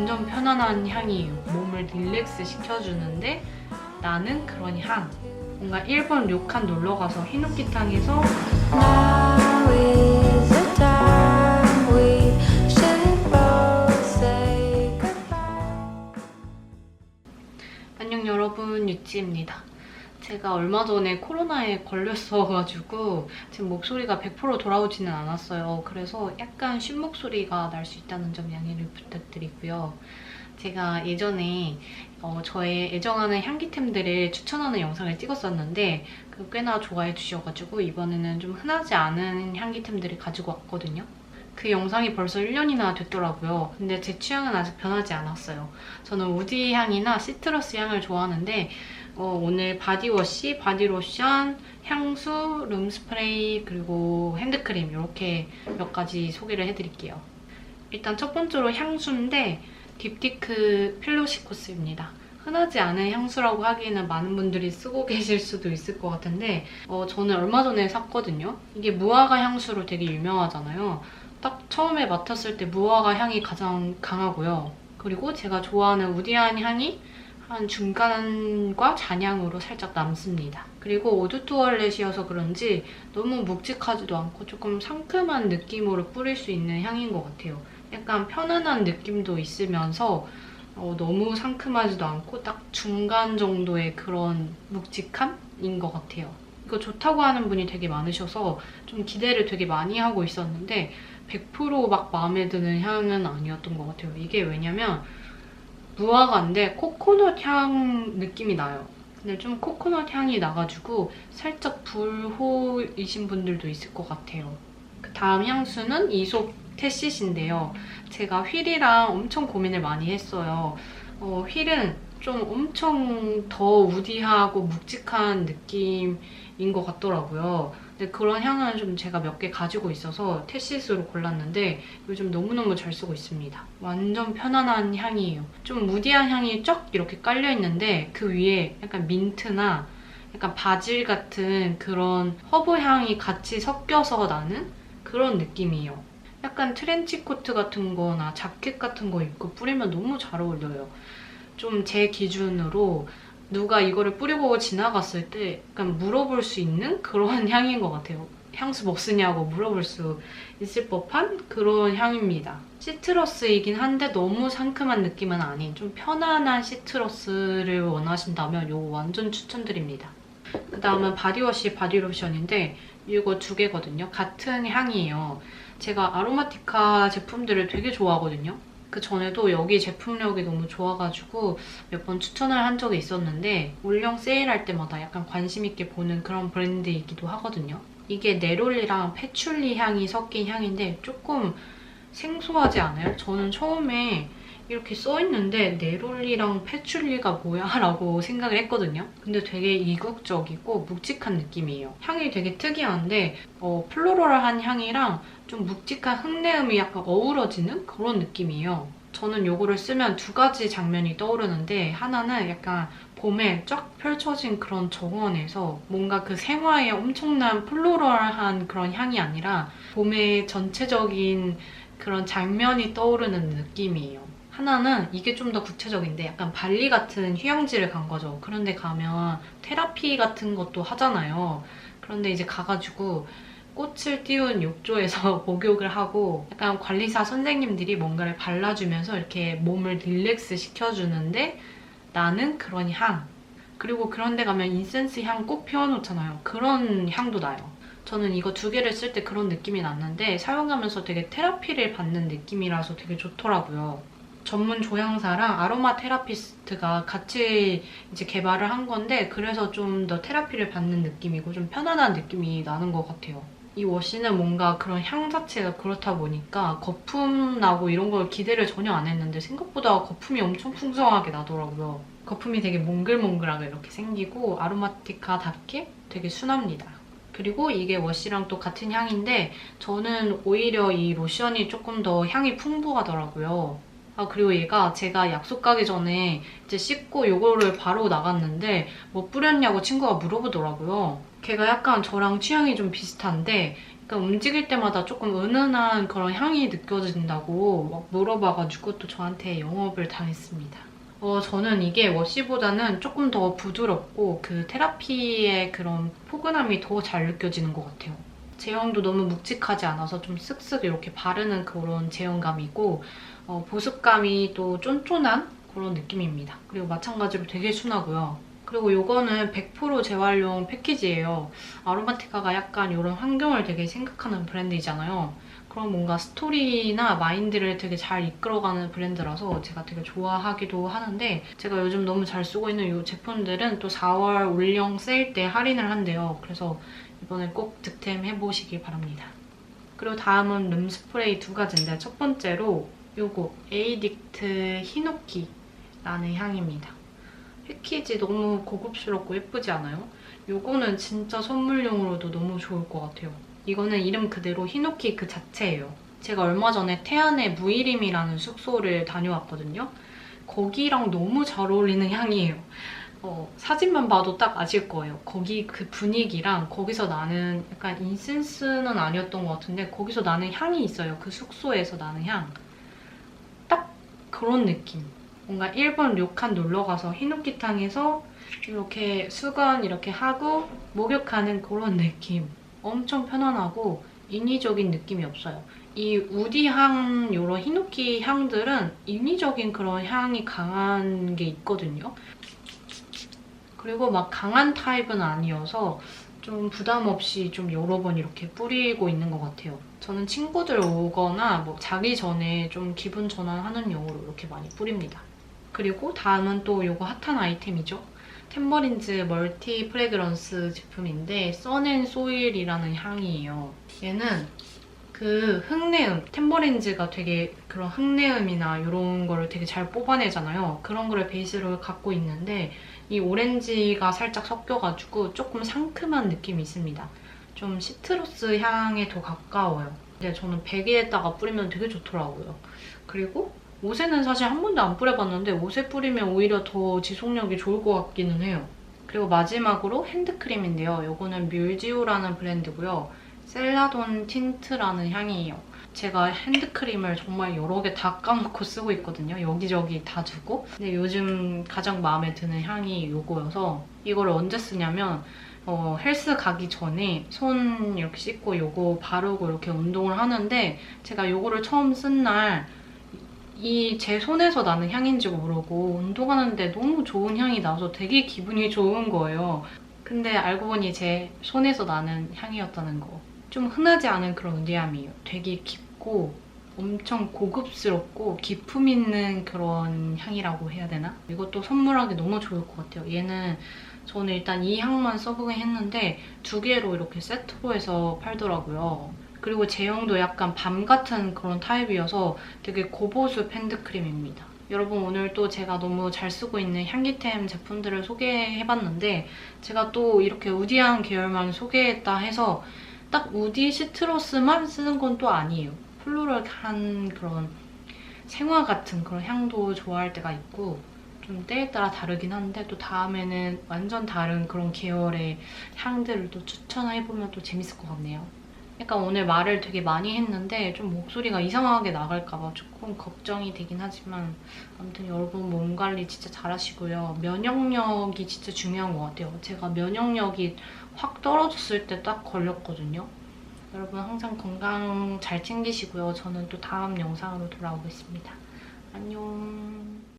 완전 편안한 향이에요. 몸을 릴렉스 시켜주는데 나는 그런 향. 뭔가 일본 료칸 놀러 가서 히노키탕에서. 안녕 여러분 유치입니다. 제가 얼마 전에 코로나에 걸렸어가지고 지금 목소리가 100% 돌아오지는 않았어요. 그래서 약간 쉰 목소리가 날 수 있다는 점 양해를 부탁드리고요. 제가 예전에 어, 저의 애정하는 향기템들을 추천하는 영상을 찍었었는데 그 꽤나 좋아해 주셔가지고 이번에는 좀 흔하지 않은 향기템들을 가지고 왔거든요. 그 영상이 벌써 1년이나 됐더라고요. 근데 제 취향은 아직 변하지 않았어요. 저는 우디 향이나 시트러스 향을 좋아하는데 어, 오늘 바디워시, 바디로션, 향수, 룸스프레이, 그리고 핸드크림 이렇게 몇 가지 소개를 해드릴게요. 일단 첫 번째로 향수인데 딥티크 필로시코스입니다. 흔하지 않은 향수라고 하기에는 많은 분들이 쓰고 계실 수도 있을 것 같은데 어, 저는 얼마 전에 샀거든요. 이게 무화과 향수로 되게 유명하잖아요. 딱 처음에 맡았을 때 무화과 향이 가장 강하고요. 그리고 제가 좋아하는 우디한 향이 한 중간과 잔향으로 살짝 남습니다. 그리고 오드 투얼렛이어서 그런지 너무 묵직하지도 않고 조금 상큼한 느낌으로 뿌릴 수 있는 향인 것 같아요. 약간 편안한 느낌도 있으면서 어, 너무 상큼하지도 않고 딱 중간 정도의 그런 묵직함인 것 같아요. 이거 좋다고 하는 분이 되게 많으셔서 좀 기대를 되게 많이 하고 있었는데 100%막 마음에 드는 향은 아니었던 것 같아요. 이게 왜냐면 무화과인데 코코넛 향 느낌이 나요. 근데 좀 코코넛 향이 나가지고 살짝 불호이신 분들도 있을 것 같아요. 그 다음 향수는 이솝 테시신데요. 제가 휠이랑 엄청 고민을 많이 했어요. 어, 휠은 좀 엄청 더 우디하고 묵직한 느낌인 것 같더라고요. 근데 그런 향은 좀 제가 몇 개 가지고 있어서 테시스로 골랐는데 요즘 너무너무 잘 쓰고 있습니다. 완전 편안한 향이에요. 좀 무디한 향이 쫙 이렇게 깔려 있는데 그 위에 약간 민트나 약간 바질 같은 그런 허브 향이 같이 섞여서 나는 그런 느낌이에요. 약간 트렌치 코트 같은 거나 자켓 같은 거 입고 뿌리면 너무 잘 어울려요. 좀 제 기준으로 누가 이거를 뿌리고 지나갔을 때 약간 물어볼 수 있는 그런 향인 것 같아요. 향수 뭐 쓰냐고 물어볼 수 있을 법한 그런 향입니다. 시트러스이긴 한데 너무 상큼한 느낌은 아닌 좀 편안한 시트러스를 원하신다면 이거 완전 추천드립니다. 그 다음은 바디워시 바디로션인데 이거 두 개거든요. 같은 향이에요. 제가 아로마티카 제품들을 되게 좋아하거든요. 그 전에도 여기 제품력이 너무 좋아가지고 몇 번 추천을 한 적이 있었는데 올영 세일할 때마다 약간 관심 있게 보는 그런 브랜드이기도 하거든요. 이게 네롤리랑 패출리 향이 섞인 향인데 조금 생소하지 않아요? 저는 처음에 이렇게 써있는데 네롤리랑 패출리가 뭐야? 라고 생각을 했거든요. 근데 되게 이국적이고 묵직한 느낌이에요. 향이 되게 특이한데 어, 플로럴한 향이랑 좀 묵직한 흙내음이 약간 어우러지는 그런 느낌이에요. 저는 이거를 쓰면 두 가지 장면이 떠오르는데 하나는 약간 봄에 쫙 펼쳐진 그런 정원에서 뭔가 그 생화의 엄청난 플로럴한 그런 향이 아니라 봄의 전체적인 그런 장면이 떠오르는 느낌이에요. 하나는 이게 좀 더 구체적인데 약간 발리 같은 휴양지를 간 거죠. 그런데 가면 테라피 같은 것도 하잖아요. 그런데 이제 가가지고 꽃을 띄운 욕조에서 목욕을 하고 약간 관리사 선생님들이 뭔가를 발라주면서 이렇게 몸을 릴렉스 시켜주는데 나는 그런 향. 그리고 그런 데 가면 인센스 향 꼭 피워놓잖아요. 그런 향도 나요. 저는 이거 두 개를 쓸 때 그런 느낌이 났는데 사용하면서 되게 테라피를 받는 느낌이라서 되게 좋더라고요. 전문 조향사랑 아로마 테라피스트가 같이 이제 개발을 한 건데 그래서 좀 더 테라피를 받는 느낌이고 좀 편안한 느낌이 나는 것 같아요. 이 워시는 뭔가 그런 향 자체가 그렇다 보니까 거품 나고 이런 걸 기대를 전혀 안 했는데 생각보다 거품이 엄청 풍성하게 나더라고요. 거품이 되게 몽글몽글하게 이렇게 생기고 아로마티카답게 되게 순합니다. 그리고 이게 워시랑 또 같은 향인데 저는 오히려 이 로션이 조금 더 향이 풍부하더라고요. 아 그리고 얘가 제가 약속 가기 전에 이제 씻고 요거를 바로 나갔는데 뭐 뿌렸냐고 친구가 물어보더라고요. 걔가 약간 저랑 취향이 좀 비슷한데 약간 움직일 때마다 조금 은은한 그런 향이 느껴진다고 막 물어봐가지고 또 저한테 영업을 당했습니다. 어, 저는 이게 워시보다는 조금 더 부드럽고 그 테라피의 그런 포근함이 더 잘 느껴지는 것 같아요. 제형도 너무 묵직하지 않아서 좀 쓱쓱 이렇게 바르는 그런 제형감이고 어, 보습감이 또 쫀쫀한 그런 느낌입니다. 그리고 마찬가지로 되게 순하고요. 그리고 이거는 100% 재활용 패키지예요. 아로마티카가 약간 이런 환경을 되게 생각하는 브랜드이잖아요. 그런 뭔가 스토리나 마인드를 되게 잘 이끌어가는 브랜드라서 제가 되게 좋아하기도 하는데 제가 요즘 너무 잘 쓰고 있는 이 제품들은 또 4월 올영 세일 때 할인을 한대요. 그래서 이번에 꼭 득템 해보시기 바랍니다. 그리고 다음은 룸 스프레이 두 가지인데 첫 번째로 요거 에이딕트 히노키라는 향입니다. 패키지 너무 고급스럽고 예쁘지 않아요? 요거는 진짜 선물용으로도 너무 좋을 것 같아요. 이거는 이름 그대로 히노키 그 자체예요. 제가 얼마 전에 태안의 무이림이라는 숙소를 다녀왔거든요. 거기랑 너무 잘 어울리는 향이에요. 어, 사진만 봐도 딱 아실 거예요. 거기 그 분위기랑 거기서 나는 약간 인센스는 아니었던 것 같은데 거기서 나는 향이 있어요. 그 숙소에서 나는 향. 딱 그런 느낌. 뭔가 일본 료칸 놀러 가서 히노키탕에서 이렇게 수건 이렇게 하고 목욕하는 그런 느낌. 엄청 편안하고 인위적인 느낌이 없어요. 이 우디향 이런 히노키 향들은 인위적인 그런 향이 강한 게 있거든요. 그리고 막 강한 타입은 아니어서 좀 부담 없이 좀 여러 번 이렇게 뿌리고 있는 것 같아요. 저는 친구들 오거나 뭐 자기 전에 좀 기분 전환하는 용으로 이렇게 많이 뿌립니다. 그리고 다음은 또 이거 핫한 아이템이죠. 템버린즈 멀티 프레그런스 제품인데 써낸소일이라는 향이에요. 얘는 그 흙내음, 템버린즈가 되게 그런 흙내음이나 이런 거를 되게 잘 뽑아내잖아요. 그런 거를 베이스로 갖고 있는데 이 오렌지가 살짝 섞여가지고 조금 상큼한 느낌이 있습니다. 좀 시트러스 향에 더 가까워요. 근데 저는 베개에다가 뿌리면 되게 좋더라고요. 그리고 옷에는 사실 한 번도 안 뿌려봤는데 옷에 뿌리면 오히려 더 지속력이 좋을 것 같기는 해요. 그리고 마지막으로 핸드크림인데요. 이거는 뮬지오라는 브랜드고요. 셀라돈 틴트라는 향이에요. 제가 핸드크림을 정말 여러 개 다 까놓고 쓰고 있거든요. 여기저기 다 두고. 근데 요즘 가장 마음에 드는 향이 이거여서 이거를 언제 쓰냐면 어, 헬스 가기 전에 손 이렇게 씻고 이거 바르고 이렇게 운동을 하는데 제가 이거를 처음 쓴 날 이 제 손에서 나는 향인지 모르고 운동하는데 너무 좋은 향이 나서 되게 기분이 좋은 거예요. 근데 알고 보니 제 손에서 나는 향이었다는 거. 좀 흔하지 않은 그런 은디함이에요. 되게 깊고 엄청 고급스럽고 기품 있는 그런 향이라고 해야 되나? 이것도 선물하기 너무 좋을 것 같아요. 얘는 저는 일단 이 향만 써보긴 했는데 두 개로 이렇게 세트로 해서 팔더라고요. 그리고 제형도 약간 밤 같은 그런 타입이어서 되게 고보습 핸드크림입니다. 여러분 오늘 또 제가 너무 잘 쓰고 있는 향기템 제품들을 소개해봤는데 제가 또 이렇게 우디한 계열만 소개했다 해서 딱 우디 시트러스만 쓰는 건 또 아니에요. 플로럴한 그런 생화 같은 그런 향도 좋아할 때가 있고 좀 때에 따라 다르긴 한데 또 다음에는 완전 다른 그런 계열의 향들을 또 추천해보면 또 재밌을 것 같네요. 약간 오늘 말을 되게 많이 했는데 좀 목소리가 이상하게 나갈까봐 조금 걱정이 되긴 하지만 아무튼 여러분 몸 관리 진짜 잘하시고요. 면역력이 진짜 중요한 것 같아요. 제가 면역력이 확 떨어졌을 때 딱 걸렸거든요. 여러분 항상 건강 잘 챙기시고요. 저는 또 다음 영상으로 돌아오겠습니다. 안녕.